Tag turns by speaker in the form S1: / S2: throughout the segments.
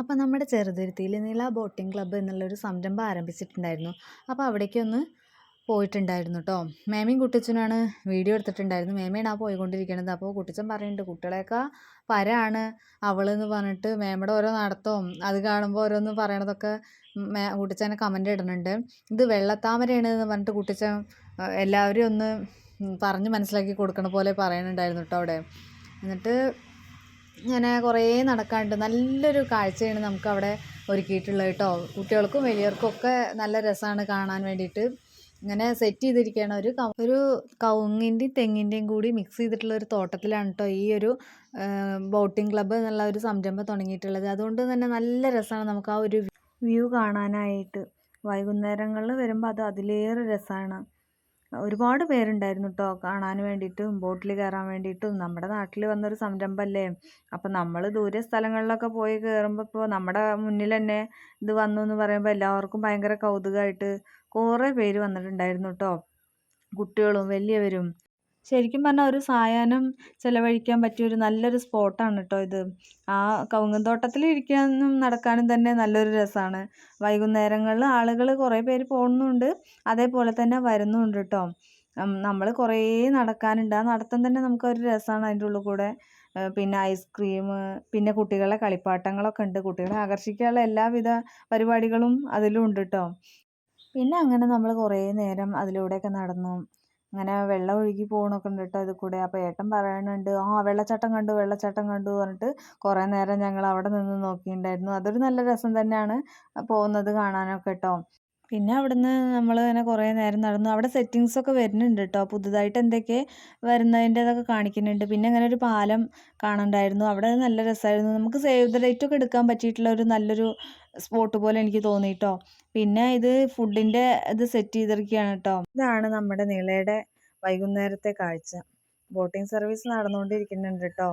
S1: അപ്പോൾ നമ്മുടെ ചെറുതുരുത്തിയിൽ നീള ബോട്ടിംഗ് ക്ലബ്ബ് എന്നുള്ളൊരു സംരംഭം ആരംഭിച്ചിട്ടുണ്ടായിരുന്നു. അപ്പോൾ അവിടേക്കൊന്ന് പോയിട്ടുണ്ടായിരുന്നു കേട്ടോ മേമയും കുട്ടിച്ചനാണ് വീഡിയോ എടുത്തിട്ടുണ്ടായിരുന്നു. മേമയാണ് ആ പോയിക്കൊണ്ടിരിക്കുന്നത് അപ്പോൾ കുട്ടിച്ചൻ പറയുന്നുണ്ട് കുട്ടികളെയൊക്കെ പരാണ് അവളെന്ന് പറഞ്ഞിട്ട് മേമയുടെ ഓരോ നടത്തവും അത് കാണുമ്പോൾ ഓരോന്ന് പറയണതൊക്കെ മേ കുട്ടിച്ചനെ കമന്റ് ഇടുന്നുണ്ട്. ഇത് വെള്ളത്താമരയാണ് എന്ന് പറഞ്ഞിട്ട് കുട്ടിച്ചൻ എല്ലാവരെയും ഒന്ന് പറഞ്ഞ് മനസ്സിലാക്കി കൊടുക്കണ പോലെ പറയുന്നുണ്ടായിരുന്നു കേട്ടോ അവിടെ. എന്നിട്ട് ഇങ്ങനെ കുറേ നടക്കാണ്ട് നല്ലൊരു കാഴ്ചയാണ് നമുക്ക് അവിടെ ഒരുക്കിയിട്ടുള്ളത് കേട്ടോ. കുട്ടികൾക്കും വലിയവർക്കും ഒക്കെ നല്ല രസമാണ് കാണാൻ വേണ്ടിയിട്ട്. ഇങ്ങനെ സെറ്റ് ചെയ്തിരിക്കുകയാണ് ഒരു ഒരു കവുങ്ങിന്റെയും തെങ്ങിന്റെയും കൂടി മിക്സ് ചെയ്തിട്ടുള്ള ഒരു തോട്ടത്തിലാണ് കേട്ടോ ഈ ഒരു ബോട്ടിംഗ് ക്ലബ്ബ് എന്നുള്ള ഒരു സംരംഭം തുടങ്ങിയിട്ടുള്ളത്. അതുകൊണ്ട് തന്നെ നല്ല രസമാണ് നമുക്ക് ആ ഒരു വ്യൂ കാണാനായിട്ട്. വൈകുന്നേരങ്ങളിൽ വരുമ്പോൾ അത് അതിലേറെ രസമാണ്. ഒരുപാട് പേരുണ്ടായിരുന്നു കേട്ടോ കാണാൻ വേണ്ടിയിട്ടും ബോട്ടിൽ കയറാൻ വേണ്ടിയിട്ടും. നമ്മുടെ നാട്ടിൽ വന്നൊരു സംരംഭമല്ലേ അപ്പം നമ്മൾ ദൂരെ സ്ഥലങ്ങളിലൊക്കെ പോയി കയറുമ്പോൾ ഇപ്പോൾ നമ്മുടെ മുന്നിൽ തന്നെ ഇത് വന്നു എന്ന് പറയുമ്പോൾ എല്ലാവർക്കും ഭയങ്കര കൗതുകമായിട്ട് കുറേ പേര് വന്നിട്ടുണ്ടായിരുന്നു കേട്ടോ കുട്ടികളും വലിയവരും. ശരിക്കും പറഞ്ഞാൽ ഒരു സായാഹ്നം ചിലവഴിക്കാൻ പറ്റിയ ഒരു നല്ലൊരു സ്പോട്ടാണ് കേട്ടോ ഇത്. ആ കവുങ്ങും ഇരിക്കാനും നടക്കാനും തന്നെ നല്ലൊരു രസമാണ് വൈകുന്നേരങ്ങളിൽ ആളുകൾ കുറേ പേര് പോകുന്നുണ്ട് അതേപോലെ തന്നെ വരുന്നുണ്ട് കേട്ടോ നമ്മൾ കുറേ നടക്കാനുണ്ട്. ആ നടത്തം തന്നെ നമുക്കൊരു രസമാണ് അതിന്റെ ഉള്ളിൽ കൂടെ. പിന്നെ ഐസ്ക്രീം പിന്നെ കുട്ടികളുടെ കളിപ്പാട്ടങ്ങളൊക്കെ ഉണ്ട്. കുട്ടികളെ ആകർഷിക്കാനുള്ള എല്ലാവിധ പരിപാടികളും അതിലും ഉണ്ട് കേട്ടോ പിന്നെ അങ്ങനെ നമ്മൾ കുറേ നേരം അതിലൂടെയൊക്കെ നടന്നു. അങ്ങനെ വെള്ളം ഒഴുകി പോകണൊക്കെ ഉണ്ട് കേട്ടോ ഇതിൽ കൂടെ അപ്പോൾ ഏട്ടൻ പറയുന്നുണ്ട് ആ വെള്ളച്ചാട്ടം കണ്ടു വെള്ളച്ചാട്ടം കണ്ടു പറഞ്ഞിട്ട് കുറേ നേരം ഞങ്ങൾ അവിടെ നിന്ന് നോക്കിയിട്ടുണ്ടായിരുന്നു അതൊരു നല്ല രസം തന്നെയാണ് പോകുന്നത് കാണാനൊക്കെ കേട്ടോ പിന്നെ അവിടുന്ന് നമ്മൾ ഇങ്ങനെ കുറേ നേരം നടന്നു. അവിടെ സെറ്റിങ്സ് ഒക്കെ വരുന്നുണ്ട് കേട്ടോ പുതുതായിട്ട് എന്തൊക്കെ വരുന്നതിന്റെതൊക്കെ കാണിക്കുന്നുണ്ട്. പിന്നെ അങ്ങനെ ഒരു പാലം കാണണ്ടായിരുന്നു. അവിടെ നല്ല രസമായിരുന്നു നമുക്ക് സേവ് ദ ഡേറ്റ് ഒക്കെ എടുക്കാൻ പറ്റിയിട്ടുള്ള ഒരു നല്ലൊരു സ്പോട്ട് പോലെ എനിക്ക് തോന്നി കേട്ടോ പിന്നെ ഇത് ഫുഡിന്റെ ഇത് സെറ്റ് ചെയ്തിരിക്കുകയാണ് കേട്ടോ ഇതാണ് നമ്മുടെ നീളയുടെ വൈകുന്നേരത്തെ കാഴ്ച. ബോട്ടിംഗ് സർവീസ് നടന്നുകൊണ്ടിരിക്കുന്നുണ്ട് കേട്ടോ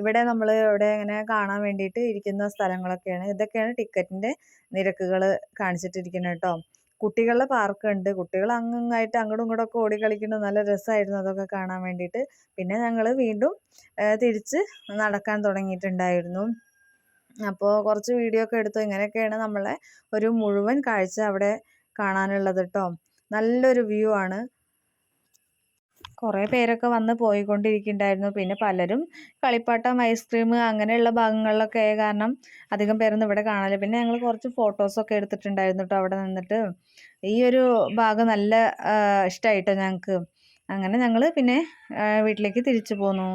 S1: ഇവിടെ നമ്മൾ ഇവിടെ ഇങ്ങനെ കാണാൻ വേണ്ടിയിട്ട് ഇരിക്കുന്ന സ്ഥലങ്ങളൊക്കെയാണ്. ഇതൊക്കെയാണ് ടിക്കറ്റിന്റെ നിരക്കുകൾ കാണിച്ചിട്ടിരിക്കുന്നത് കേട്ടോ. കുട്ടികളുടെ പാർക്ക് ഉണ്ട്. കുട്ടികൾ അങ്ങായിട്ട് അങ്ങോട്ടും ഇങ്ങോട്ടും ഒക്കെ ഓടി കളിക്കുന്നത് നല്ല രസമായിരുന്നു അതൊക്കെ കാണാൻ വേണ്ടിയിട്ട്. പിന്നെ ഞങ്ങൾ വീണ്ടും തിരിച്ച് നടക്കാൻ തുടങ്ങിയിട്ടുണ്ടായിരുന്നു. അപ്പോൾ കുറച്ച് വീഡിയോ ഒക്കെ എടുത്തു. ഇങ്ങനെയൊക്കെയാണ് നമ്മളെ ഒരു മുഴുവൻ കാഴ്ച അവിടെ കാണാനുള്ളത് കേട്ടോ. നല്ലൊരു വ്യൂ ആണ്. കുറേ പേരൊക്കെ വന്ന് പോയിക്കൊണ്ടിരിക്കുന്നുണ്ടായിരുന്നു പിന്നെ പലരും കളിപ്പാട്ടം ഐസ്ക്രീം അങ്ങനെയുള്ള ഭാഗങ്ങളിലൊക്കെ ആയ കാരണം അധികം പേരൊന്നും ഇവിടെ കാണില്ല പിന്നെ ഞങ്ങൾ കുറച്ച് ഫോട്ടോസൊക്കെ എടുത്തിട്ടുണ്ടായിരുന്നു കേട്ടോ അവിടെ നിന്നിട്ട്. ഈ ഒരു ഭാഗം നല്ല ഇഷ്ടമായിട്ടോ ഞങ്ങൾക്ക് അങ്ങനെ ഞങ്ങൾ പിന്നെ വീട്ടിലേക്ക് തിരിച്ചു പോന്നു.